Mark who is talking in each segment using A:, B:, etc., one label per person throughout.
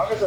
A: So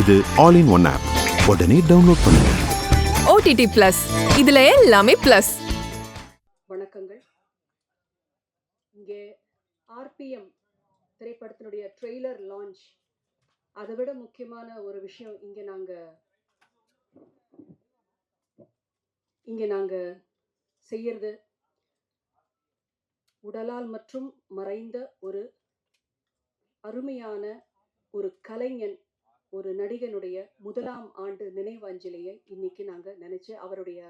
B: இது all in one app உடனே download பண்ணுங்க.
C: ஓடிடி பிளஸ் இதுல எல்லாமே பிளஸ்
D: வணக்கங்கள். இங்கே ஆர்பிஎம் திரைப்படத்தினுடைய ட்ரெய்லர் லான்ச் அதை விட முக்கியமான ஒரு விஷயம் இங்கே நாங்கள் இங்கே நாங்கள் செய்யறது உடலால் மற்றும் மறைந்த ஒரு அருமையான ஒரு கலைஞன் ஒரு நடிகனுடைய முதலாம் ஆண்டு நினைவஞ்சலியை இன்னைக்கு நாங்கள் நினச்சி அவருடைய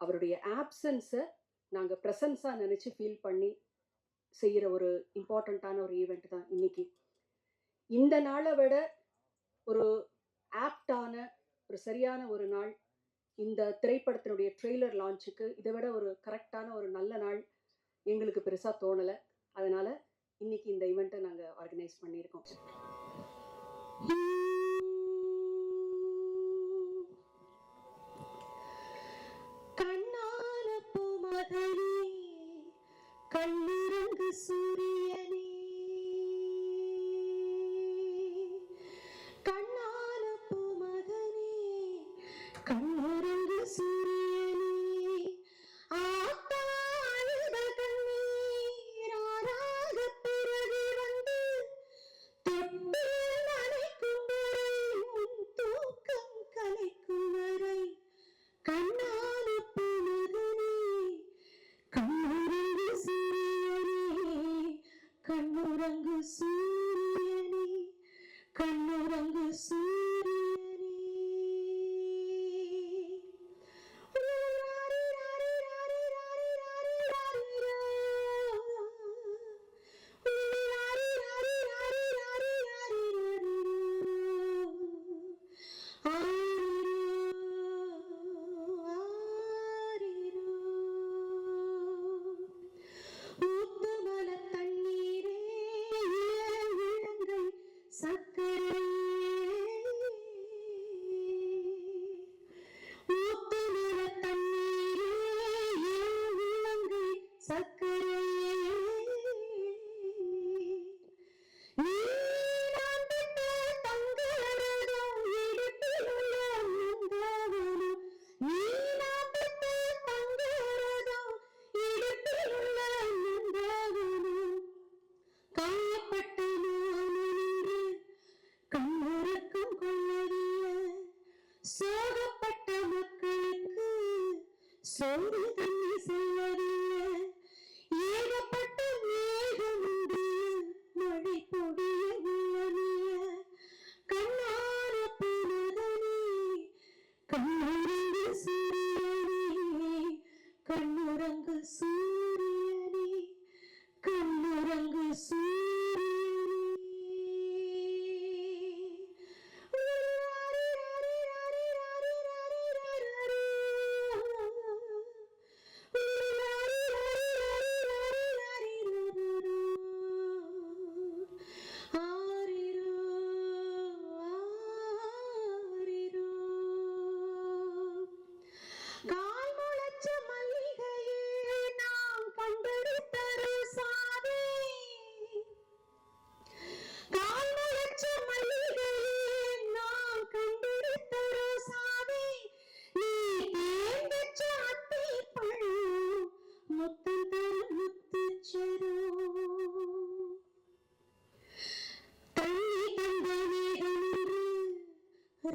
D: அவருடைய ஆப்சன்ஸை நாங்கள் ப்ரெசன்ஸாக நினச்சி ஃபீல் பண்ணி செய்கிற ஒரு இம்பார்ட்டண்ட்டான ஒரு ஈவெண்ட் தான் இன்னைக்கு. இந்த நாளை விட ஒரு ஆப்டான ஒரு சரியான ஒரு நாள் இந்த திரைப்படத்தினுடைய ட்ரெய்லர் லான்ச்சுக்கு இதை விட ஒரு கரெக்டான ஒரு நல்ல நாள் எங்களுக்கு பெருசாக தோணலை. அதனால் இன்னைக்கு இந்த ஈவெண்ட்டை நாங்கள் ஆர்கனைஸ் பண்ணியிருக்கோம்.
A: கண்ணால பூமகளே கண்ணிறங்கு சூரியனே. கண்ணால பூமகனே கண்ணிறங்கு சூரிய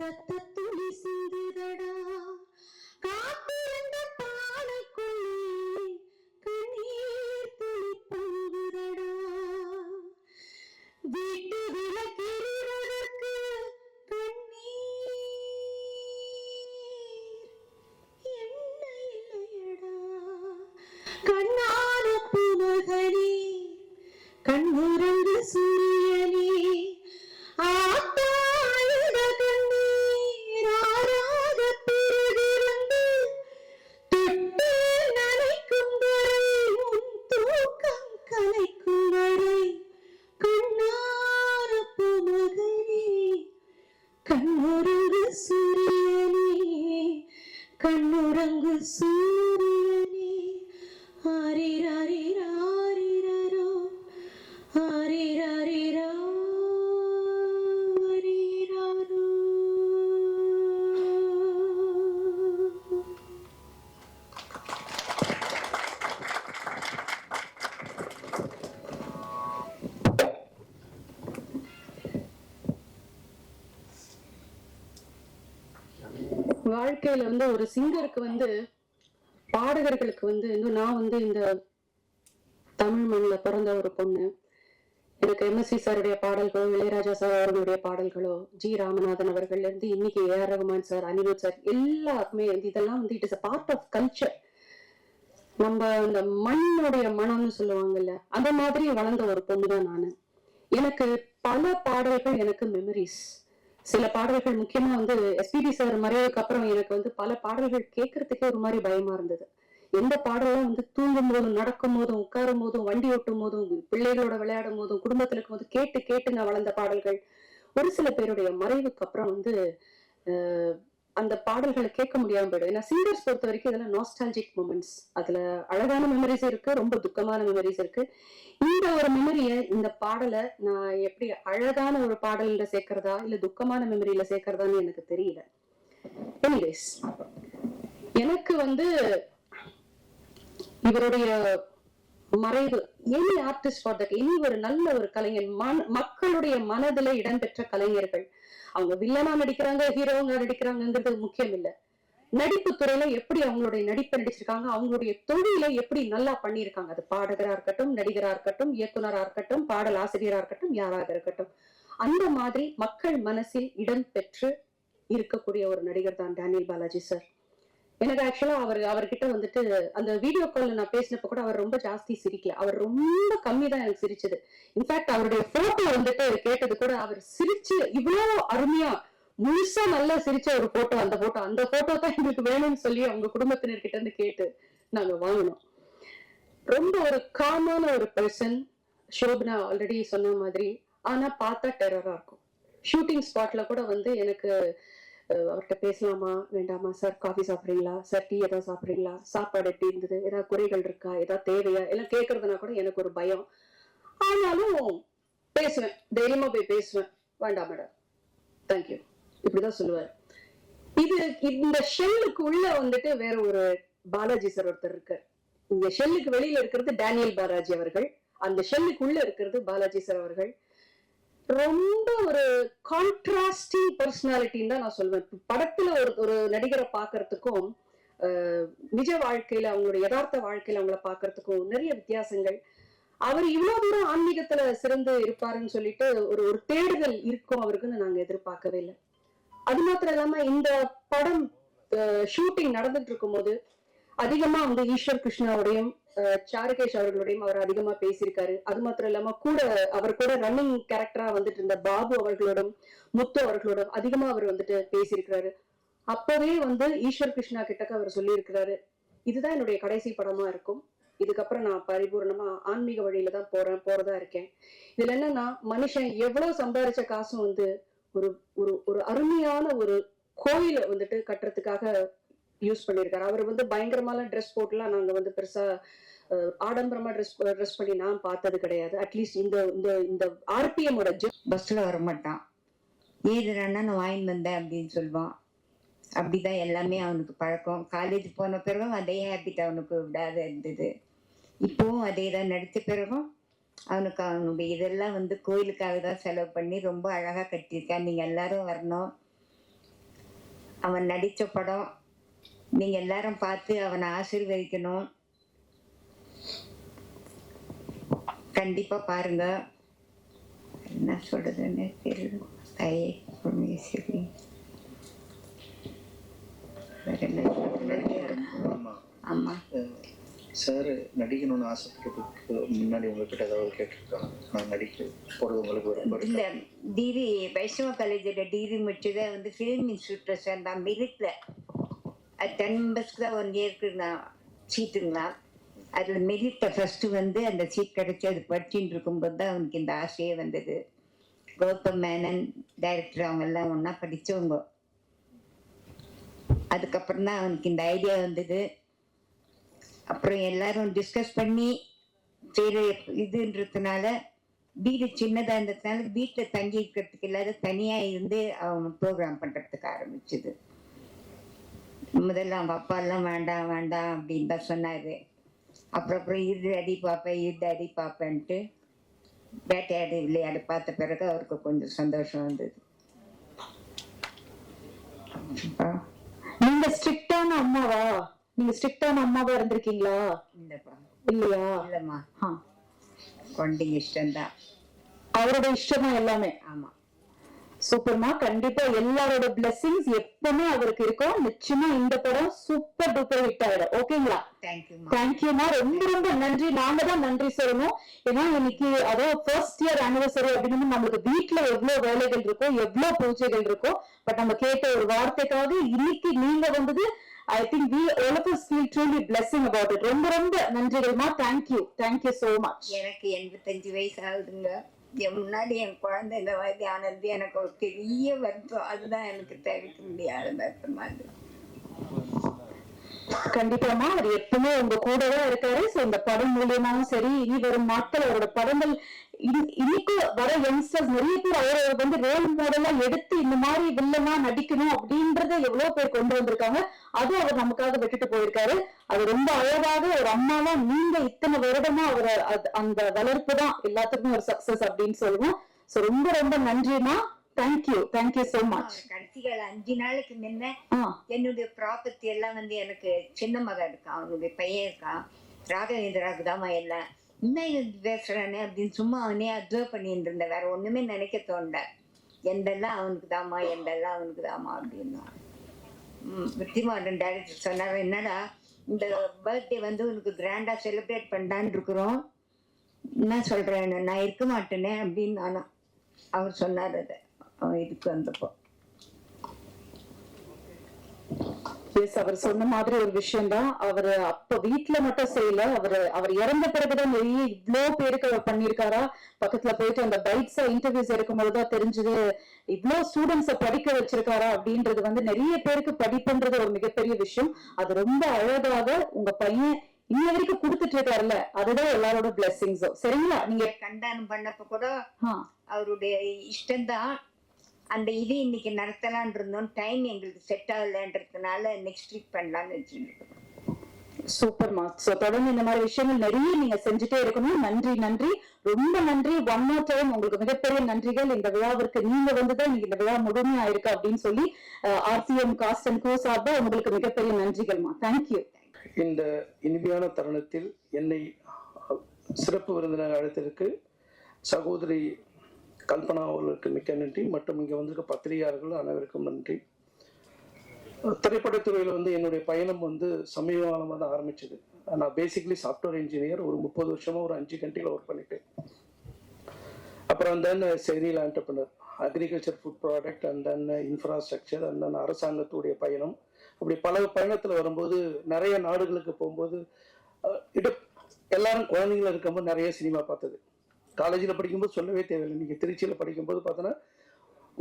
A: ரத்த கண்ணுறங்கு சூரியனே கண்ணுறங்கு
D: சூரிய வந்து ஒரு சிங்கருக்கு வந்து பாடகர்களுக்கு வந்து இன்னும் நான் வந்து இந்த தமிழ் மண்ணில் பிறந்த ஒரு பொண்ணு. எனக்கு எம்எஸ்சி சாருடைய பாடல்களோ இளையராஜா சார் அவர்களுடைய பாடல்களோ ஜி ராமநாதன் அவர்கள்ல இருந்து இன்னைக்கு A R Rahman sir Anirudh sir எல்லாருக்குமே வந்து இதெல்லாம் வந்து it is a part of culture நம்ம இந்த மண்ணுடைய மனம்னு சொல்லுவாங்கல்ல அந்த மாதிரி வளர்ந்த ஒரு பொண்ணு தான் நான். எனக்கு பல பாடல்கள் எனக்கு மெமரிஸ் சில பாடல்கள் முக்கியமா வந்து எஸ்பிபி சார் மறைவுக்கு அப்புறம் எனக்கு வந்து பல பாடல்கள் கேட்கறதுக்கே ஒரு மாதிரி பயமா இருந்தது. எந்த பாடலும் வந்து தூங்கும் போதும் நடக்கும் போதும் உட்காரும் போதும் வண்டி ஓட்டும் போதும் பிள்ளைகளோட விளையாடும் போதும் குடும்பத்துல இருக்கும் போது கேட்டு கேட்டு நான் வளர்ந்த பாடல்கள் ஒரு சில பேருடைய மறைவுக்கு அப்புறம் வந்து அந்த பாடல்களை கேட்க முடியாம போயிடும் ஏன்னா சிங்கர்ஸ் பொறுத்த வரைக்கும் இதெல்லாம் நாஸ்டாலஜிக் மூமெண்ட்ஸ் அதுல அழகான மெமரிஸ் இருக்கு ரொம்ப துக்கமான மெமரிஸ் இருக்கு. இந்த ஒரு மெமரிய இந்த பாடலை நான் எப்படி அழகான ஒரு பாடல்ல சேர்க்கறதா இல்ல துக்கமான மெமரியில சேர்க்கறதான்னு எனக்கு தெரியல. எனிவேஸ் எனக்கு வந்து இவருடைய மறைவு. எனி ஆர்டிஸ்ட் ஃபார் தட் இனி ஒரு நல்ல ஒரு கலைஞர் மக்களுடைய மனதில இடம்பெற்ற கலைஞர்கள். அவங்க வில்லனா நடிக்கிறாங்க ஹீரோவா நடிக்கிறாங்கிறது முக்கியம் இல்ல நடிப்பு துறையில எப்படி அவங்களுடைய நடிப்பை நடிச்சிருக்காங்க அவங்களுடைய தொழிலை எப்படி நல்லா பண்ணியிருக்காங்க. அது பாடகரா இருக்கட்டும் நடிகரா இருக்கட்டும் இயக்குனரா இருக்கட்டும் பாடல் ஆசிரியரா இருக்கட்டும் யாராக இருக்கட்டும். அந்த மாதிரி மக்கள் மனசில் இடம் பெற்று இருக்கக்கூடிய ஒரு நடிகர் தான் டேனியல் பாலாஜி சார். எனக்கு ஆக்சுவலா அவர் அவர்கிட்ட வந்துட்டு அந்த வீடியோ கால்ல நான் பேசினப்ப கூட அவர் ரொம்ப ஜாஸ்தி சிரிக்கல. அவர் ரொம்ப கம்மி தான் எனக்கு சிரிச்சது. இன்ஃபேக்ட் அவருடைய போட்டோ வந்துட்டு கேட்டது கூட அவர் சிரிச்சு இவ்வளவு அருமையா முழுசா நல்லா சிரிச்ச ஒரு போட்டோ அந்த போட்டோ அந்த போட்டோ தான் எங்களுக்கு வேணும்னு சொல்லி அவங்க குடும்பத்தினர்கிட்ட இருந்து கேட்டு நாங்க வாங்கினோம். ரொம்ப ஒரு காமான ஒரு பர்சன் ஷோபனா ஆல்ரெடி சொன்ன மாதிரி. ஆனா பார்த்தா டெரரா இருக்கும். ஷூட்டிங் ஸ்பாட்ல கூட வந்து எனக்கு அவர்கிட்ட பேசலாமா? வேண்டாமா? சார் காஃபி சாப்பிடுறீங்களா? சார் டீ ஏதாவது சாப்பிட்றீங்களா? சாப்பாடு எப்படி இருந்தது? ஏதாவது குறைகள் இருக்கா? ஏதாவது தேவையா? எல்லாம் கேட்கறதுனா கூட எனக்கு ஒரு பயம். ஆனாலும் பேசுவேன். தைரியமா போய் பேசுவேன். வேண்டாம் மேடம் தேங்க்யூ இப்படிதான் சொல்லுவார். இது இந்த ஷெல்லுக்கு உள்ள வந்துட்டு வேற ஒரு பாலாஜி சார் ஒருத்தர் இருக்கார். இந்த ஷெல்லுக்கு வெளியில இருக்கிறது டேனியல் பாலாஜி அவர்கள். அந்த ஷெல்லுக்கு உள்ள இருக்கிறது பாலாஜி சார் அவர்கள். ரொம்ப ஒரு கான்ட்ராஸ்டிங் பர்சனாலிட்டின்னு தான் நான் சொல்வேன். படத்துல ஒரு ஒரு நடிகரை பார்க்கறதுக்கும் நிஜ வாழ்க்கையில அவங்களோட யதார்த்த வாழ்க்கையில அவங்கள பார்க்கறதுக்கும் நிறைய வித்தியாசங்கள். அவர் இவ்வளவு தூரம் ஆன்மீகத்துல சிறந்து இருப்பாருன்னு சொல்லிட்டு ஒரு ஒரு தேடுதல் இருக்கும் அவருக்குன்னு நாங்க எதிர்பார்க்கவே இல்லை. அது மாத்திரம் இல்லாம இந்த படம் ஷூட்டிங் நடந்துட்டு இருக்கும்போது அதிகமா வந்து ஈஸ்வர் கிருஷ்ணாவுடையும் சாருகேஷ் அவர்களுடையும் அவர் அதிகமா பேசியிருக்காரு. அது மாத்திரம் இல்லாம கூட அவர் கூட ரன்னிங் கேரக்டரா வந்துட்டு இருந்த பாபு அவர்களோடும் முத்து அவர்களோடும் அதிகமா அவர் வந்துட்டு பேசியிருக்கிறாரு. அப்பவே வந்து ஈஸ்வர் கிருஷ்ணா கிட்டக்க அவர் சொல்லியிருக்கிறாரு இதுதான் என்னுடைய கடைசி படமா இருக்கும். இதுக்கப்புறம் நான் பரிபூர்ணமா ஆன்மீக வழியில தான் போறேன் போறதா இருக்கேன். இதுல என்னன்னா மனுஷன் எவ்வளவு சம்பாதிச்ச காசும் வந்து ஒரு ஒரு ஒரு அருமையான ஒரு கோயிலை வந்துட்டு கட்டுறதுக்காக யூஸ் பண்ணியிருக்காரு அவர் வந்து பயங்கரமான ட்ரெஸ் போட்டுலாம் நாங்கள் வந்து பெருசாக ஆடம்பரமாக ஆடம்பரமா ட்ரெஸ் ட்ரெஸ் பண்ணி நான் பார்த்தது கிடையாது. அட்லீஸ்ட் இந்த இந்த இந்த ஆர்பிஎம்மோட
E: பஸ்ஸில் வரமாட்டான் ஏதுறான்னா நான் வாங்கிட்டு வந்தேன் அப்படின்னு சொல்லுவான். அப்படிதான் எல்லாமே அவனுக்கு பழக்கம். காலேஜ் போன பிறகும் அதே ஹேபிட் அவனுக்கு விடாத இருந்தது. இப்போவும் அதே தான் நடித்த பிறகும் அவனுக்கு அவனுடைய இதெல்லாம் வந்து கோயிலுக்காக தான் செலவு பண்ணி ரொம்ப அழகாக கட்டியிருக்கான். நீங்கள் எல்லாரும் வரணும். அவன் நடித்த படம் நீங்கள் எல்லாரும் பார்த்து அவனை ஆசீர்வதிக்கணும். கண்டிப்பாக பாருங்க. என்ன சொல்றதுன்னு தெரியல. தாயே சொல்றது?
F: ஆமா. சார் நடிக்கணும்னு ஆசைப்பட்டதுக்கு முன்னாடி உங்ககிட்ட ஏதாவது கேட்டிருக்காங்க நான் நடிக்க போறது உங்களுக்கு விருப்பம்
E: இல்ல டிகிரி வைஷ்ணவ காலேஜோட டிகிரி முடிச்சதை வந்து ஃபிலிம் இன்ஸ்டியூட்ல சேர்ந்தான் மெரிட்ல அது டென் மெம்பர்ஸ்க்கு தான் ஒன் இயர்க்கு நான் சீட்டுங்களா அதில் மெரிட்ல ஃபஸ்ட்டு வந்து அந்த சீட் கிடைச்சி அது படிச்சுட்டு இருக்கும்போது தான் அவனுக்கு இந்த ஆசையே வந்தது. கௌதம் மேனன் டைரக்டர் அவங்க எல்லாம் ஒன்றா படித்தவங்க அதுக்கப்புறம் தான் அவனுக்கு இந்த ஐடியா வந்தது. அப்புறம் எல்லாரும் டிஸ்கஸ் பண்ணி செய்கிற இதுன்றதுனால வீடு சின்னதாக இருந்ததுனால வீட்டில் தங்கி இருக்கிறதுக்கு இல்லாத தனியாக இருந்து அவன் ப்ரோக்ராம் பண்ணுறதுக்கு ஆரம்பிச்சது. முதல்ல அவங்க அப்பா எல்லாம் வேண்டாம் வேண்டாம் அப்படின்னு தான் சொன்னாரு. அப்புறம் அப்புறம் இரு அடி பார்ப்பேன் இரு அடி பார்ப்பேன்ட்டு வேட்டையாடு விளையாடு பார்த்த பிறகு அவருக்கு கொஞ்சம் சந்தோஷம் வந்தது.
G: நீங்க ஸ்ட்ரிக்டான அம்மாவா? நீங்க ஸ்ட்ரிக்டான அம்மாவா இருந்திருக்கீங்களா?
E: இல்லப்பா.
G: இல்லையா?
E: இல்லம்மா. குழந்தைங்க இஷ்டம்தான்.
G: அவரோட இஷ்டம் தான் எல்லாமே.
E: ஆமா.
G: சூப்பர்மா கண்டிப்பா எல்லாரோட பிளெஸிங்ஸ் எப்பவுமே அவருக்கு இருக்கும். நிச்சயமா இந்த படம் சூப்பர் டூப்பர் ஹிட் ஆயிடும் ஓகேங்களா
E: தேங்க்யூமா
G: ரொம்ப ரொம்ப நன்றி. நாங்க தான் நன்றி சொல்லணும். ஏன்னா இன்னைக்கு அதாவது ஃபர்ஸ்ட் இயர் ஆனிவர்சரி அப்படின்னு நம்மளுக்கு வீட்ல எவ்வளவு வேலைகள் இருக்கோ எவ்வளவு பூஜைகள் இருக்கோ பட் நம்ம கேட்ட ஒரு வார்த்தைக்காக இன்னைக்கு நீங்க வந்தது I think we all of us feel truly blessing about it. ரொம்ப ரொம்ப நன்றிகள்மா thank you thank you so much
E: எனக்கு எண்பத்தஞ்சு வயசு ஆகுதுங்க. என் முன்னாடி என் குழந்தை இந்த மாதிரி ஆனது எனக்கு ஒரு பெரிய வருத்தம். அதுதான் எனக்கு தவிர்க்க முடியாத வருத்தமாக இருக்கு
G: கண்டிப்பாமா அவர் எப்பவுமே உங்க கூடவே இருக்காரு. சோ இந்த படம் மூலியமாவும் சரி இனி வரும் நாட்கள் அவரோட படங்கள் இன்னைக்கு வர யங்ஸ்டர்ஸ் நிறைய பேர் அவரை வந்து ரோல் மாடலா எடுத்து இந்த மாதிரி வில்லமா நடிக்கணும் அப்படின்றத எவ்வளவு பேர் கொண்டு வந்திருக்காங்க அதுவும் அவர் நமக்காக விட்டுட்டு போயிருக்காரு. அது ரொம்ப அழகாக ஒரு அம்மாவா நீங்க இத்தனை வருடமா அவரை அந்த வளர்ப்பு தான் எல்லாத்துக்கும் ஒரு சக்சஸ் அப்படின்னு சொல்லுவோம். சோ ரொம்ப ரொம்ப நன்றிமா thank you thank you
E: so much கடைசிகள் அஞ்சு நாளைக்கு முன்ன என்னுடைய ப்ராப்பர்ட்டி எல்லாம் வந்து எனக்கு சின்ன மகன் இருக்கான் அவனுடைய பையன் இருக்கான் ராகவேந்திராவுக்கு தாமா எல்லாம் என்ன இது பேசுறானே அப்படின்னு சும்மா அவனே அப்சர்வ் பண்ணிட்டு இருந்தேன். வேற ஒண்ணுமே நினைக்க தோண்ட எந்தெல்லாம் அவனுக்கு தாமா எந்தெல்லாம் அவனுக்கு தாமா அப்படின்னா. வித்திமாடன் டைரக்டர் சொன்னார் என்னடா இந்த பர்த்டே வந்து உனக்கு கிராண்டா செலிப்ரேட் பண்ணலான்னு இருக்கிறோம். என்ன சொல்றேன் நான் இருக்க மாட்டேனே அப்படின்னு நானும் அவர் சொன்னார் அதை. இதுக்கு வந்தப்போ.
G: எஸ் அவர் சொன்ன மாதிரி ஒரு விஷயம் தான் அவர் அப்ப வீட்ல மட்டும் செய்யல. அவர் அவர் இறந்த பிறகுதான் நிறைய இவ்ளோ பேருக்கு அவர் பண்ணிருக்காரா பக்கத்துல போயிட்டு அந்த பைட்ஸ் இன்டர்வியூஸ் எடுக்கும்போது தான் தெரிஞ்சது இவ்ளோ ஸ்டூடெண்ட்ஸ படிக்க வச்சிருக்காரா அப்படின்றது வந்து நிறைய பேருக்கு படிப்புன்றது ஒரு மிகப்பெரிய விஷயம். அது ரொம்ப அழகாக உங்க பையன் இன்ன வரைக்கும் கொடுத்துட்டு இருக்காருல்ல. அதுதான் எல்லாரோட பிளெஸிங்ஸும் சரிங்களா? நீங்க
E: கண்டானம் பண்ணப்ப கூட அவருடைய இஷ்டம்தான். அந்த இது இன்னைக்கு நடத்தலான் இருந்தோம். டைம் எங்களுக்கு செட் ஆகலன்றதுனால நெக்ஸ்ட் வீக் பண்ணலாம்னு வச்சுருக்கோம்
G: சூப்பர்மா சோ தொடர்ந்து இந்த மாதிரி விஷயங்கள் நிறைய நீங்க செஞ்சுட்டே இருக்கணும். நன்றி நன்றி. ரொம்ப நன்றி. ஒன் மோர் டைம் உங்களுக்கு மிகப்பெரிய நன்றிகள். இந்த விழாவிற்கு நீங்க வந்துதான் இந்த விழா முழுமையா இருக்கு அப்படின்னு சொல்லி ஆர்சிஎம் காஸ்ட் அண்ட் கோ சார்பா உங்களுக்கு மிகப்பெரிய நன்றிகள்மா தேங்க்யூ
H: இந்த இனிமையான தருணத்தில் என்னை சிறப்பு விருந்தினர் அழைத்ததற்கு சகோதரி கல்பனா அவர்களுக்கு மிக்க நன்றி. மற்றும் இங்கே வந்திருக்க பத்திரிகையாளர்கள் அனைவருக்கும் நன்றி. திரைப்படத்துறையில் வந்து என்னுடைய பயணம் வந்து சமீப காலமாக தான் ஆரம்பிச்சது. நான் பேசிக்கலி சாஃப்ட்வேர் இன்ஜினியர் ஒரு முப்பது வருஷமாக ஒரு அஞ்சு கண்ட்ரியில் ஒர்க் பண்ணிட்டேன். அப்புறம் then cereal ஆண்டர்பனர் agriculture food product and then infrastructure and then அரசாங்கத்துடைய பயணம். அப்படி பல பயணத்தில் வரும்போது நிறைய நாடுகளுக்கு போகும்போது இட எல்லாரும் குழந்தைங்கள இருக்கும்போது நிறைய சினிமா பார்த்தது. காலேஜில் படிக்கும்போது சொல்லவே தேவையில்லை. நீங்கள் திருச்சியில் படிக்கும்போது பார்த்தோன்னா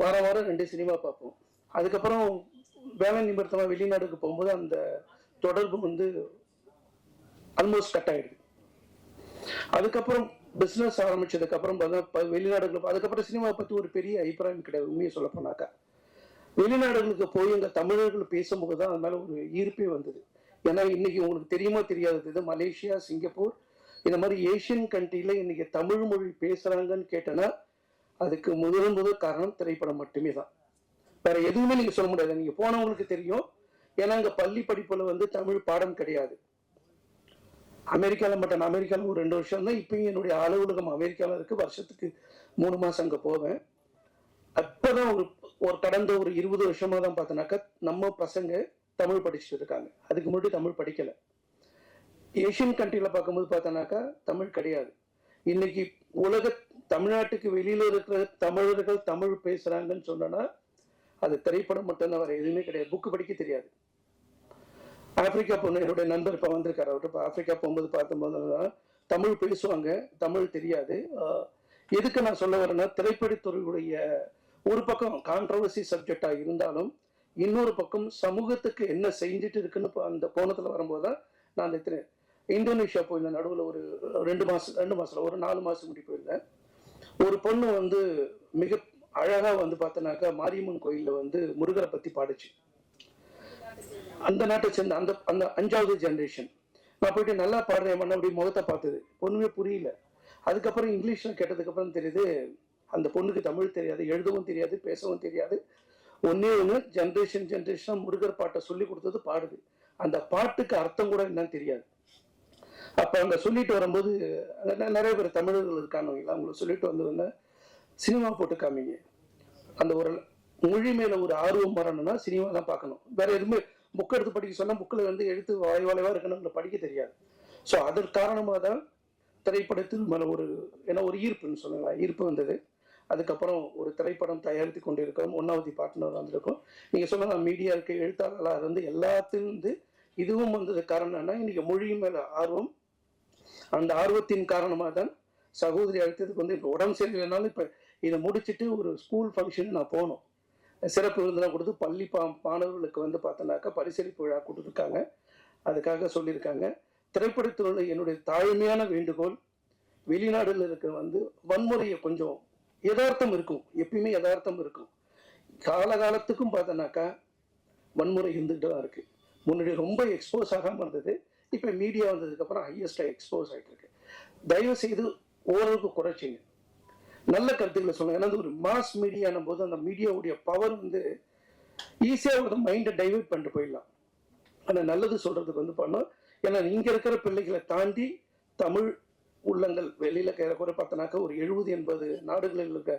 H: வாரம் வாரம் ரெண்டு சினிமா பார்ப்போம். அதுக்கப்புறம் வேலை நிமித்தமாக வெளிநாடுக்கு போகும்போது அந்த தொடர்பு வந்து ஆல்மோஸ்ட் கட் ஆகிடுது அதுக்கப்புறம் பிஸ்னஸ் ஆரம்பிச்சதுக்கப்புறம் பார்த்தா அதுக்கப்புறம் சினிமாவை பற்றி ஒரு பெரிய அபிப்பிராயம் கிடையாது உண்மையை சொல்ல போனாக்கா. வெளிநாடுகளுக்கு போய் அங்கே தமிழர்கள் பேசும்போது தான் அது மேலே ஒரு ஈர்ப்பே வந்தது. ஏன்னா இன்னைக்கு உங்களுக்கு தெரியுமா தெரியாதது இது மலேசியா சிங்கப்பூர் இந்த மாதிரி ஏஷியன் கண்ட்ரியில் இன்னைக்கு தமிழ் மொழி பேசுகிறாங்கன்னு கேட்டேன்னா அதுக்கு முதல் முதல் காரணம் திரைப்படம் மட்டுமே தான். வேற எதுவுமே நீங்கள் சொல்ல முடியாது. நீங்க போனவங்களுக்கு தெரியும். ஏன்னா அங்கே பள்ளி படிப்புல வந்து தமிழ் பாடம் கிடையாது. அமெரிக்காவில் மட்டும் அமெரிக்காவில் ஒரு ரெண்டு வருஷம் தான். இப்பயும் என்னுடைய அலுவலகம் அமெரிக்காவில் இருக்கு. வருஷத்துக்கு மூணு மாதம் அங்கே போவேன். அப்போ தான் ஒரு ஒரு கடந்த ஒரு இருபது வருஷமா தான் பார்த்தோன்னாக்கா நம்ம பசங்க தமிழ் படிச்சுட்டு இருக்காங்க. அதுக்கு முன்னாடி தமிழ் படிக்கலை. ஏஷியன் கண்ட்ரியில் பார்க்கும்போது பார்த்தோன்னாக்கா தமிழ் கிடையாது. இன்னைக்கு உலக தமிழ்நாட்டுக்கு வெளியில் இருக்கிற தமிழர்கள் தமிழ் பேசுகிறாங்கன்னு சொன்னோன்னா அது திரைப்படம் மட்டும்தான் வேறு எதுவுமே கிடையாது. புக்கு படிக்க தெரியாது. ஆப்பிரிக்கா போன என்னுடைய நண்பர் இப்போ வந்திருக்காரு. அவர் இப்போ ஆப்பிரிக்கா போகும்போது பார்த்தபோது தமிழ் பேசுவாங்க தமிழ் தெரியாது. எதுக்கு நான் சொல்ல வரேன்னா திரைப்படத்துறையுடைய ஒரு பக்கம் கான்ட்ரவர்சி சப்ஜெக்டாக இருந்தாலும் இன்னொரு பக்கம் சமூகத்துக்கு என்ன செஞ்சுட்டு இருக்குன்னு அந்த கோணத்தில் வரும்போது தான் நான் அந்த இந்தோனேஷியா போயிருந்தேன். நடுவில் ஒரு ரெண்டு மாதம் ரெண்டு மாதத்தில் ஒரு நாலு மாதம் முடி போயிருந்தேன். ஒரு பொண்ணு வந்து மிக அழகாக வந்து பார்த்தோன்னாக்கா மாரியம்மன் கோயிலில் வந்து முருகரை பற்றி பாடுச்சு. அந்த நாட்டை சேர்ந்த அந்த அந்த அஞ்சாவது ஜென்ரேஷன் நான் போயிட்டு நல்லா பாடுறேன் மண்ண அப்படி முகத்தை பார்த்தது. பொண்ணுமே புரியல. அதுக்கப்புறம் இங்கிலீஷில் கேட்டதுக்கப்புறம் தெரியுது அந்த பொண்ணுக்கு தமிழ் தெரியாது எழுதவும் தெரியாது பேசவும் தெரியாது. ஒன்னே ஒன்று ஜென்ரேஷன் ஜென்ரேஷன் முருகர் பாட்டை சொல்லி கொடுத்தது பாடுது. அந்த பாட்டுக்கு அர்த்தம் கூட என்னன்னு தெரியாது. அப்போ அங்கே சொல்லிட்டு வரும்போது அங்கே நிறைய பேர் தமிழர்கள் இருக்கானுங்களா அவங்கள சொல்லிட்டு வந்திருந்தேன் சினிமா போட்டு காமிங்க அந்த ஒரு மொழி மேலே ஒரு ஆர்வம் வரணும்னா சினிமா தான் பார்க்கணும். வேற எதுவுமே புக் எடுத்து படிக்க சொன்னால் புக்கில் வந்து எழுத்து வாய் இருக்கணும்னு இருக்கணும் படிக்க தெரியாது. ஸோ அதன் காரணமாக தான் திரைப்படத்தில் மேலே ஒரு ஏன்னா ஒரு ஈர்ப்புன்னு சொல்லுங்களேன் ஈர்ப்பு வந்தது. அதுக்கப்புறம் ஒரு திரைப்படம் தயாரித்து கொண்டு இருக்கிறோம் ஒன்றாவது பாட்டுனர் வந்திருக்கோம். நீங்கள் சொன்னால் மீடியா இருக்கு எழுத்தாளர்களாக இருந்து எல்லாத்தையும் வந்து இதுவும் வந்தது காரணம் என்னன்னா இன்றைக்கி மொழி மேலே ஆர்வம் அந்த ஆர்வத்தின் காரணமாக தான் சகோதரி அழைத்ததுக்கு வந்து இப்போ உடம்பு சரியில்லைனாலும் இப்போ இதை முடிச்சுட்டு ஒரு ஸ்கூல் ஃபங்க்ஷன் நான் போனோம் சிறப்பு விருந்தெல்லாம் கொடுத்து பள்ளி பா மாணவர்களுக்கு வந்து பார்த்தோன்னாக்கா பரிசளிப்பு விழா கொடுத்துருக்காங்க. அதுக்காக சொல்லியிருக்காங்க. திரைப்படத்துறையில் என்னுடைய தாழ்மையான வேண்டுகோள் வெளிநாடுல இருக்கிற வந்து வன்முறையை கொஞ்சம் யதார்த்தம் இருக்கும். எப்பயுமே யதார்த்தம் இருக்கும். காலகாலத்துக்கும் பார்த்தோன்னாக்கா வன்முறை இருந்துகிட்டு தான் இருக்குது முன்னாடி ரொம்ப எக்ஸ்போஸ் ஆகாமல் இருந்தது. இப்போ மீடியா வந்ததுக்கப்புறம் ஹையஸ்ட்டாக எக்ஸ்போஸ் ஆகிட்டு இருக்கு தயவு செய்து ஓரளவுக்கு குறைச்சிங்க. நல்ல கருத்துக்களை சொல்லுங்க. ஏன்னா அது ஒரு மாஸ் மீடியானும் போது அந்த மீடியாவுடைய பவர் வந்து ஈஸியாக ஒரு மைண்டை டைவெர்ட் பண்ணிட்டு போயிடலாம். ஆனால் நல்லது சொல்கிறதுக்கு வந்து பண்ணோம். ஏன்னா இங்கே இருக்கிற பிள்ளைகளை தாண்டி தமிழ் உள்ளங்கள் வெளியில் குறை பார்த்தனாக்கா ஒரு எழுபது எண்பது நாடுகளில் இருக்க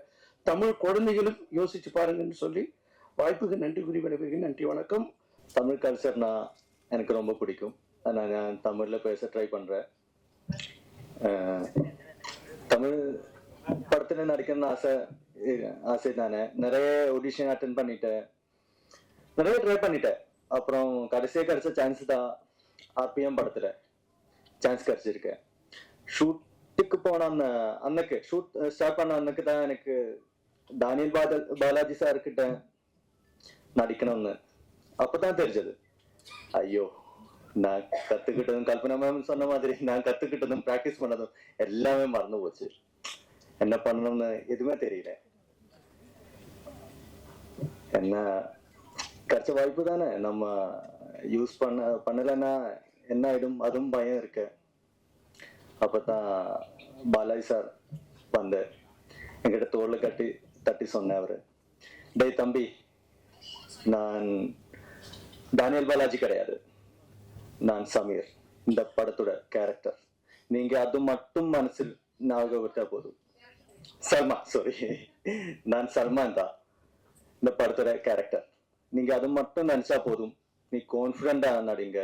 H: தமிழ் குழந்தைகளும் யோசிச்சு பாருங்கன்னு சொல்லி வாய்ப்புக்கு நன்றி கூறி விடைபெறுகிறேன். நன்றி வணக்கம்.
I: தமிழ் கல்ச்சர்னா எனக்கு ரொம்ப பிடிக்கும். நான் நான் தமிழில் பேச ட்ரை பண்ணுறேன் தமிழ் படத்தில் நடிக்கணும்னு ஆசை ஆசை தானே. நிறைய ஆடிஷன் அட்டன் பண்ணிட்டேன். நிறைய ட்ரை பண்ணிட்டேன். அப்புறம் கடைசியாக கிடைச்ச சான்ஸ் தான் ஆர்பிஎம் படத்தில் சான்ஸ் கிடைச்சிருக்கேன் ஷூட்டுக்கு போன அந்த அன்னைக்கு ஷூட் ஸ்டார்ட் பண்ண அன்னைக்கு தான் எனக்கு தானியல் பாதல் பாலாஜி சார் கிட்ட நடிக்கணும்னு. அப்பதான் தெரிஞ்சது. ஐயோ நான் கத்துக்கிட்டதும் கல்பனா மேம் சொன்ன மாதிரி நான் கத்துக்கிட்டதும் பிராக்டிஸ் பண்ணதும் எல்லாமே மறந்து போச்சு. என்ன பண்ணணும்னு எதுவுமே தெரியல. என்ன கிடைச்ச வாய்ப்பு தானே. நம்ம யூஸ் பண்ண பண்ணலைன்னா என்ன ஆயிடும்? அதுவும் பயம் இருக்கு. அப்பதான் பாலாஜி சார் வந்து என்கிட்ட தோல்ல கட்டி தட்டி சொன்னேன் அவரு டேய் தம்பி நான் தானியல் பாலாஜி கிடையாது. நான் சமீர் இந்த படத்தோட கேரக்டர் நீங்க அது மட்டும் மனசில் ஞாபகம் விட்டா போதும். சல்மா சாரி நான் சல்மான் தான். இந்த படத்தோட கேரக்டர் நீங்க அது மட்டும் நினைச்சா போதும். நீ கான்பிடண்டா நடிங்க.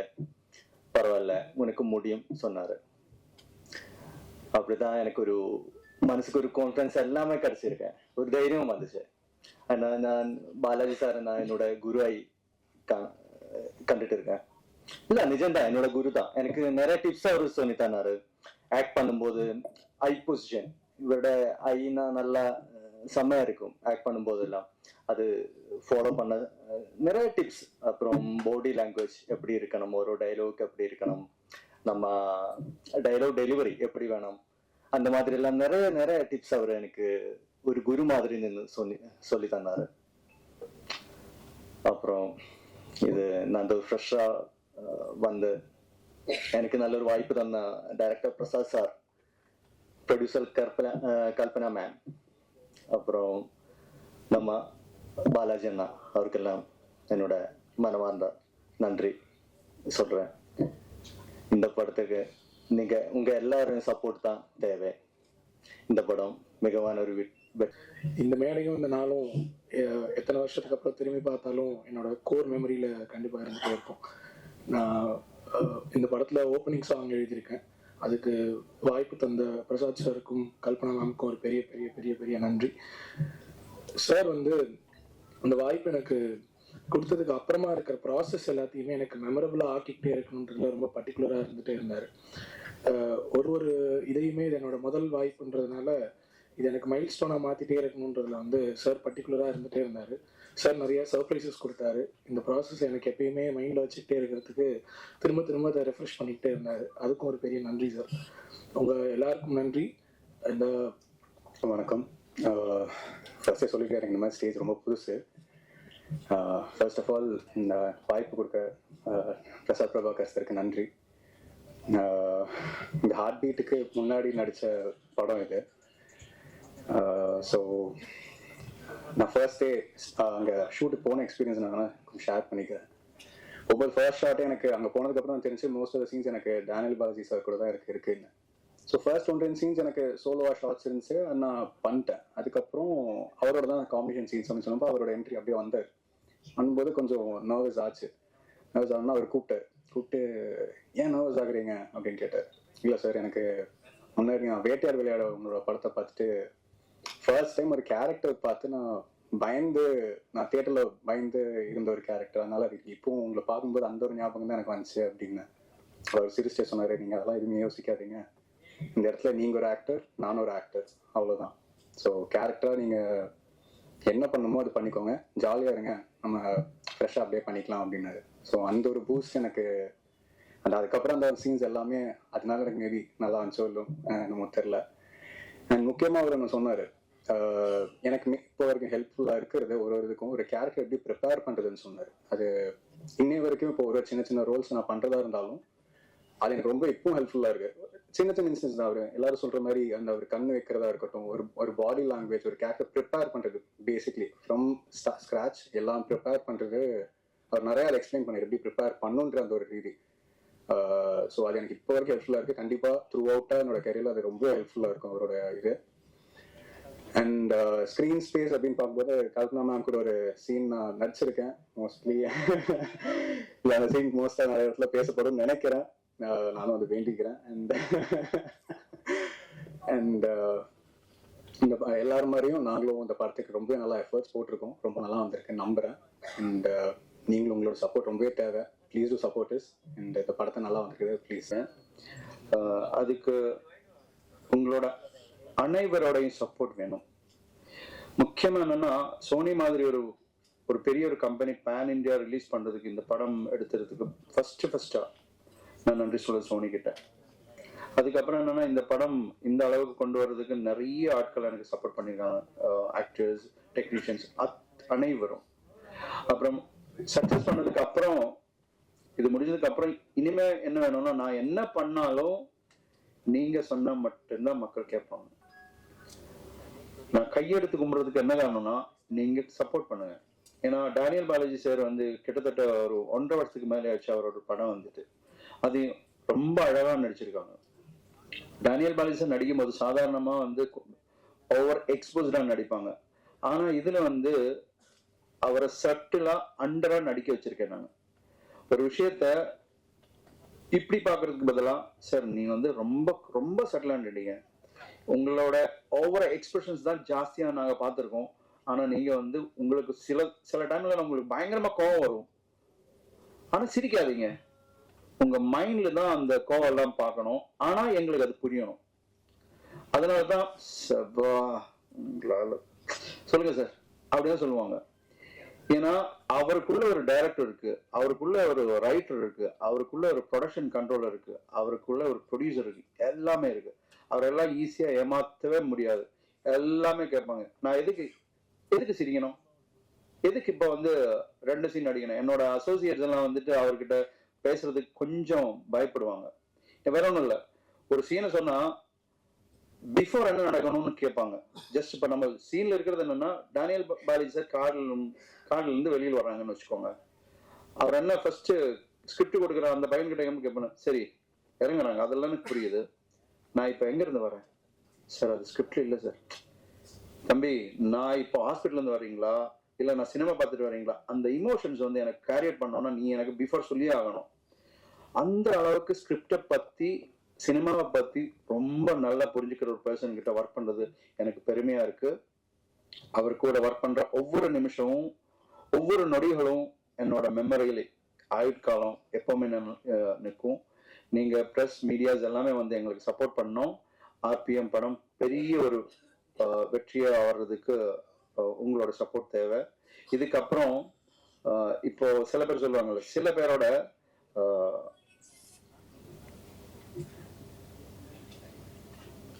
I: பரவாயில்ல உனக்கு முடியும் சொன்னாரு. அப்படிதான் எனக்கு ஒரு மனசுக்கு ஒரு கான்ஃபிடன்ஸ் எல்லாமே கிடைச்சிருக்கேன் ஒரு தைரியம் வந்துச்சு. ஆனா நான் பாலாஜி சார் நான் என்னோட குருவாய் கண்டுட்டு இருக்கேன். இல்ல நிஜம்தான் என்னோட குரு தான். எனக்கு நிறைய டிப்ஸ் அவரு சொல்லி தந்தாரு ஆக்ட் பண்ணும்போது ஐ பொசிஷன் இவரோட ஐனா நல்லா செம்மையா இருக்கும் ஆக்ட் பண்ணும்போது எல்லாம் அது ஃபாலோ பண்ண நிறைய டிப்ஸ் அப்புறம் பாடி லாங்குவேஜ் எப்படி இருக்கணும் ஒரு டைலாக் எப்படி இருக்கணும் நம்ம டைலாக் டெலிவரி எப்படி வேணும். அந்த மாதிரி எல்லாம் நிறைய நிறைய டிப்ஸ் அவர் எனக்கு ஒரு குரு மாதிரி நின்று சொல்லி சொல்லி தந்தாரு அப்புறம் இது நான் ஃப்ரெஷ்ஷா வந்து எனக்கு நல்ல ஒரு வாய்ப்பு தந்த director Prasad sir producer Karpana Kalpana ma'am அப்புறம் நம்ம பாலாஜி அண்ணா அவருக்கெல்லாம் என்னோட மனமார்ந்த நன்றி சொல்கிறேன் இந்த படத்துக்கு நீங்கள் உங்கள் எல்லாரும் சப்போர்ட் தான் தேவை இந்த படம் மிகவான ஒரு
H: இந்த மேடையும் இந்த நாளும் எத்தனை வருஷத்துக்கு அப்புறம் திரும்பி பார்த்தாலும் என்னோட கோர் மெமரியில கண்டிப்பா இருந்துட்டே இருக்கும் நான் இந்த படத்தில் ஓப்பனிங் சாங் எழுதியிருக்கேன். அதுக்கு வாய்ப்பு தந்த பிரசாத் சாருக்கும் கல்பனா மேம்க்கும் ஒரு பெரிய பெரிய பெரிய பெரிய நன்றி. சார் வந்து அந்த வாய்ப்பு எனக்கு கொடுத்ததுக்கு அப்புறமா இருக்கிற ப்ராசஸ் எல்லாத்தையுமே எனக்கு மெமரபுளாக ஆக்கிக்கிட்டே இருக்கணுன்றதுல ரொம்ப பர்டிகுலராக இருந்துகிட்டே இருந்தார். ஒரு ஒரு இதையுமே இது என்னோட முதல் வாய்ப்புன்றதுனால இது எனக்கு மைல் ஸ்டோனாக மாற்றிட்டே இருக்கணுன்றதுல வந்து சார் பர்டிகுலராக இருந்துகிட்டே இருந்தார். சார் நிறைய சர்ப்ரைசஸ் கொடுத்தாரு. இந்த ப்ராசஸ் எனக்கு எப்பயுமே மைண்டில் வச்சுக்கிட்டே இருக்கிறதுக்கு திரும்ப திரும்ப அதை ரெஃப்ரெஷ் பண்ணிக்கிட்டே இருந்தார். அதுக்கும் ஒரு பெரிய நன்றி சார். உங்கள் எல்லாருக்கும் நன்றி. இந்த
J: வணக்கம். ஃபர்ஸ்டே சொல்லிட்டு எனக்கு இந்த மாதிரி ஸ்டேஜ் ரொம்ப புதுசு. ஃபர்ஸ்ட் ஆஃப் ஆல் இந்த வாய்ப்பு கொடுக்க பிரசாத் பிரபாகர் சருக்கு நன்றி. இந்த ஹார்ட் பீட்டுக்கு முன்னாடி நடித்த படம் இது. ஸோ நான் ஃபர்ஸ்ட் டே அங்கே ஷூட்டுக்கு போன எக்ஸ்பீரியன்ஸ் நான் ஷேர் பண்ணிக்கிறேன். ஒவ்வொரு ஃபர்ஸ்ட் ஷாட்டே எனக்கு அங்கே போனதுக்கப்புறம் தெரிஞ்சு மோஸ்ட் ஆஃப் சீன்ஸ் எனக்கு டேனியல் பாலாஜி சார் கூட தான் இருக்கு இருக்குன்னு ஸோ ஃபர்ஸ்ட் ஒன் ரெண்டு சீன்ஸ் எனக்கு சோலோவா ஷார்ட்ஸ் இருந்துச்சு நான் பண்ணிட்டேன். அதுக்கப்புறம் அவரோட தான் காம்பினேஷன் சீன்ஸ் அப்படின்னு சொன்னப்போ அவரோட என்ட்ரி அப்படியே வந்தார். பண்ணும்போது கொஞ்சம் நர்வஸ் ஆச்சு. நர்வஸ் ஆகணும்னா அவர் கூப்பிட்டார். கூப்பிட்டு ஏன் நர்வஸ் ஆகுறீங்க? அப்படின்னு கேட்டார். இல்லை சார் எனக்கு முன்னாடி நான் வேட்டையார் விளையாட உங்களோட படத்தை பார்த்துட்டு ஃபர்ஸ்ட் டைம் ஒரு கேரக்டர் பார்த்து நான் பயந்து நான் தியேட்டர்ல பயந்து இருந்த ஒரு கேரக்டர் அதனால அது இப்போவும் உங்களை பார்க்கும்போது அந்த ஒரு ஞாபகம் தான் எனக்கு வந்துச்சு அப்படின்னு. அவர் சிரிச்சிட்டே சொன்னார் நீங்கள் அதெல்லாம் எதுவுமே யோசிக்காதீங்க. இந்த இடத்துல நீங்கள் ஒரு ஆக்டர் நானும் ஒரு ஆக்டர் அவ்வளவுதான். ஸோ கேரக்டராக நீங்கள் என்ன பண்ணுமோ அது பண்ணிக்கோங்க. ஜாலியாக இருங்க. நம்ம ஃப்ரெஷ்ஷாக அப்படியே பண்ணிக்கலாம் அப்படின்னாரு. ஸோ அந்த ஒரு பூஸ்ட் எனக்கு அந்த அதுக்கப்புறம் அந்த சீன்ஸ் எல்லாமே அதனால எனக்கு மேபி நல்லா இருந்துச்சோ இல்லோ நம்ம தெரில அண்ட் முக்கியமாக அவர் ஒன்று சொன்னார். எனக்கு இப்போ வரைக்கும் ஹெல்ப்ஃபுல்லாக இருக்கிறது ஒரு ஒரு இதுக்கும் ஒரு கேரக்டர் எப்படி ப்ரிப்பேர் பண்ணுறதுன்னு சொன்னார். அது இன்னை வரைக்கும் இப்போ ஒரு சின்ன சின்ன ரோல்ஸ் நான் பண்ணுறதா இருந்தாலும் அது எனக்கு ரொம்ப இப்பவும் ஹெல்ப்ஃபுல்லாக இருக்கு. சின்ன சின்ன இன்ஸ்டன்ஸ் தான் அவர் எல்லாரும் சொல்ற மாதிரி அந்த ஒரு கண் வைக்கிறதா இருக்கட்டும் ஒரு ஒரு பாடி லாங்குவேஜ் ஒரு கேரக்டர் ப்ரிப்பேர் பண்றது பேசிக்லி ஃப்ரம் ஸ்க்ராச் எல்லாம் ப்ரிப்பேர் பண்றது அவர் நிறைய எக்ஸ்பிளைன் பண்ணார் எப்படி ப்ரிப்பேர் பண்ணுன்ற அந்த ஒரு ரீதி ஸோ அது எனக்கு இப்போ வரைக்கும் ஹெல்ப்ஃபுல்லாக இருக்கு. கண்டிப்பா த்ரூ அவுட்டாக என்னோட கரியரில் அது ரொம்ப ஹெல்ப்ஃபுல்லாக இருக்கும் அவரோட இது. அண்ட் ஸ்க்ரீன் ஸ்பேஸ் அப்படின்னு பார்க்கும்போது கல்பனா மேம் கூட ஒரு சீன் நான் நடிச்சிருக்கேன் மோஸ்ட்லி அந்த சீன் மோஸ்ட்டாக நிறைய இடத்துல பேசப்படும் நினைக்கிறேன். Uh, நானும் அது வேண்டிக்கிறேன். அண்ட் அண்ட் uh, இந்த எல்லாரும் மாதிரியும் நாங்களும் இந்த படத்துக்கு ரொம்ப நல்லா எஃபர்ட்ஸ் போட்டிருக்கோம். ரொம்ப நல்லா வந்திருக்குன்னு நம்புறேன். அண்ட் uh, நீங்களும் உங்களோட சப்போர்ட் ரொம்பவே தேவை. Please do support us and இந்த படத்தை நல்லா வந்திருக்குது ப்ளீஸ்
F: அதுக்கு உங்களோட அனைவரோடையும் சப்போர்ட் வேணும். முக்கியமா என்னன்னா சோனி மாதிரி ஒரு ஒரு பெரிய ஒரு கம்பெனி பேன் இந்தியா ரிலீஸ் பண்றதுக்கு இந்த படம் எடுத்துறதுக்கு ஃபர்ஸ்ட் ஃபர்ஸ்டா நான் நன்றி சொல்ல சோனி கிட்ட. அதுக்கப்புறம் என்னன்னா இந்த படம் இந்த அளவுக்கு கொண்டு வர்றதுக்கு நிறைய ஆட்கள் எனக்கு சப்போர்ட் பண்ணிருக்காங்க. ஆக்டர்ஸ் டெக்னீஷியன்ஸ் அனைவரும். அப்புறம் சக்சஸ் பண்ணதுக்கு அப்புறம் இது முடிஞ்சதுக்கு அப்புறம் இனிமே என்ன வேணும்னா நான் என்ன பண்ணாலும் நீங்க சொன்னா மட்டும்தான் மக்கள் கேட்பாங்க. நான் கையெடுத்து கும்பிட்றதுக்கு என்ன காரணம்னா நீங்க சப்போர்ட் பண்ணுங்க. ஏன்னா டேனியல் பாலாஜி சார் வந்து கிட்டத்தட்ட ஒரு ஒன்றரை வருஷத்துக்கு மேலே ஆச்சு அவரோட படம் வந்துட்டு. அது ரொம்ப அழகா நடிச்சிருக்காங்க. டேனியல் பாலாஜி சார் நடிக்கும் போது சாதாரணமா வந்து ஓவர் எக்ஸ்போஸ்டா நடிப்பாங்க. ஆனா இதுல வந்து அவரை சட்டிலா அண்டரா நடிக்க வச்சிருக்கேன் நான். ஒரு விஷயத்த இப்படி பாக்குறதுக்கு பதிலாக சார் நீங்க வந்து ரொம்ப ரொம்ப சட்டிலா நடிங்க உங்களோட ஓவர எக்ஸ்பிரஷன்ஸ் தான் ஜாஸ்தியா நாங்க பார்த்துருக்கோம். ஆனா நீங்க வந்து உங்களுக்கு சில சில டைம்ல உங்களுக்கு பயங்கரமா கோவம் வரும். ஆனா சிரிக்காதீங்க. உங்க மைண்ட்ல தான் அந்த கோவம் எல்லாம் பார்க்கணும். ஆனா எங்களுக்கு அது புரியணும். அதனாலதான் செவ்வா உங்களால. சொல்லுங்க சார் அப்படிதான் சொல்லுவாங்க. ஏன்னா அவருக்குள்ள ஒரு டைரக்டர் இருக்கு. அவருக்குள்ள ஒரு ரைட்டர் இருக்கு. அவருக்குள்ள ஒரு ப்ரொடக்ஷன் கண்ட்ரோலர் இருக்கு. அவருக்குள்ள ஒரு ப்ரொடியூசர் இருக்கு. எல்லாமே இருக்கு. அவரெல்லாம் ஈஸியா ஏமாத்தவே முடியாது. எல்லாமே கேட்பாங்க. நான் எதுக்கு எதுக்கு சிரிக்கணும்? எதுக்கு இப்ப வந்து ரெண்டு சீன் அடிக்கணும் என்னோட அசோசியேட்ஸ் எல்லாம் வந்துட்டு அவர்கிட்ட பேசுறதுக்கு கொஞ்சம் பயப்படுவாங்க. வேற ஒண்ணும் இல்ல. ஒரு சீனை சொன்னா பிஃபோர் என்ன நடக்கணும்னு கேட்பாங்க. ஜஸ்ட் இப்போ நம்ம சீன்ல இருக்கிறது என்னன்னா டேனியல் பா- பாலாஜி சார் கார்டில் கார்டில் இருந்து வெளியில் வர்றாங்கன்னு வச்சுக்கோங்க. அவர் என்ன ஃபர்ஸ்ட் ஸ்கிரிப்ட் கொடுக்குற அந்த பையன் கிட்ட எங்க கேட்பேன் சரி இறங்குறாங்க. அதெல்லாம் எனக்கு புரியுது. நான் இப்போ எங்கேருந்து வரேன்? சார் அது ஸ்கிரிப்டில் இல்லை சார். தம்பி நான் இப்போ ஹாஸ்பிட்டல்லேருந்து வரீங்களா இல்லை நான் சினிமா பார்த்துட்டு வரீங்களா அந்த இமோஷன்ஸ் வந்து எனக்கு கேரியர் பண்ணோம்னா நீ எனக்கு பிஃபோர் சொல்லியே ஆகணும். அந்த அளவுக்கு ஸ்கிரிப்டை பற்றி சினிமாவை பற்றி ரொம்ப நல்லா புரிஞ்சுக்கிற ஒரு பர்சன் கிட்ட ஒர்க் பண்ணுறது எனக்கு பெருமையாக இருக்குது அவர் கூட ஒர்க் பண்ணுற ஒவ்வொரு நிமிஷமும் ஒவ்வொரு நொடிகளும் என்னோட மெமரியில ஆயுட்காலம் எப்பவுமே நிற்கும். நீங்க ப்ரெஸ் மீடியாஸ் எல்லாமே வந்து எங்களுக்கு சப்போர்ட் பண்ணோம். ஆர்பிஎம் படம் பெரிய ஒரு வெற்றியை ஆடுறதுக்கு உங்களோட சப்போர்ட் தேவை. இதுக்கப்புறம் இப்போ சில பேர் சொல்லுவாங்கல்ல சில பேரோட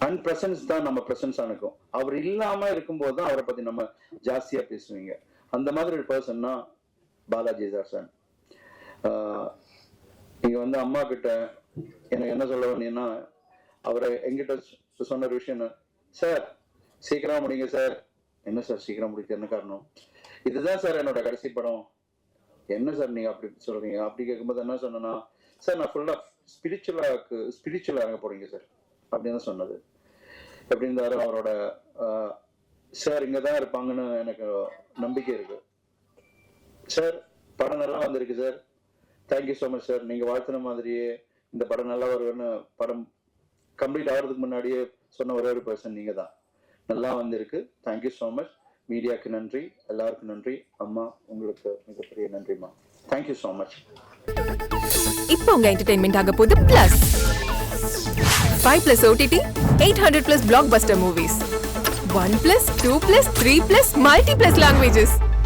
F: அன்பிரசன்ஸ் தான் நம்ம பிரசன்ஸ் இருக்கும் அவர் இல்லாம இருக்கும்போது தான் அவரை பத்தி நம்ம ஜாஸ்தியா பேசுவீங்க. அந்த மாதிரி ஒரு பர்சன்னா பாலாஜி தாசன் ஆஹ் நீங்க வந்து அம்மா கிட்ட எனக்கு என்ன சொல்ல வந்தீங்கன்னா அவரை எங்கிட்ட சொன்ன ஒரு விஷயம் சார் சீக்கிரம் முடிங்க சார். என்ன சார் சீக்கிரம் முடிக்க என்ன காரணம்? இதுதான் சார் என்னோட கடைசி படம். என்ன சார் நீங்க அப்படி சொல்றீங்க? அப்படி கேட்கும்போது என்ன சொன்னேன்னா சார் நான் ஃபுல்லா ஸ்பிரிச்சுவலாக்கு ஸ்பிரிச்சுவலா இறங்க போறீங்க சார். அப்படின்னு தான் சொன்னது. எப்படி இருந்தாலும் அவரோட சார் இங்கே தான் இருப்பாங்கன்னு எனக்கு நம்பிக்கை இருக்கு. சார் படம் நல்லா வந்திருக்கு sir. Thank you so much sir நீங்க வாழ்த்தின மாதிரியே இந்த படம் நல்லா வருவேன்னு படம் கம்ப்ளீட் ஆகிறதுக்கு முன்னாடியே சொன்ன ஒரே ஒரு பர்சன் நீங்க தான் நல்லா வந்திருக்கு. தேங்க்யூ ஸோ மச் மீடியாவுக்கு நன்றி. எல்லாருக்கும் நன்றி. அம்மா உங்களுக்கு மிகப்பெரிய நன்றிம்மா. தேங்க்யூ ஸோ மச்
C: இப்போ உங்க என்டர்டைன்மெண்ட் ஆக போகுது plus five plus OTT eight hundred plus blockbuster movies one plus two plus three plus multi plus languages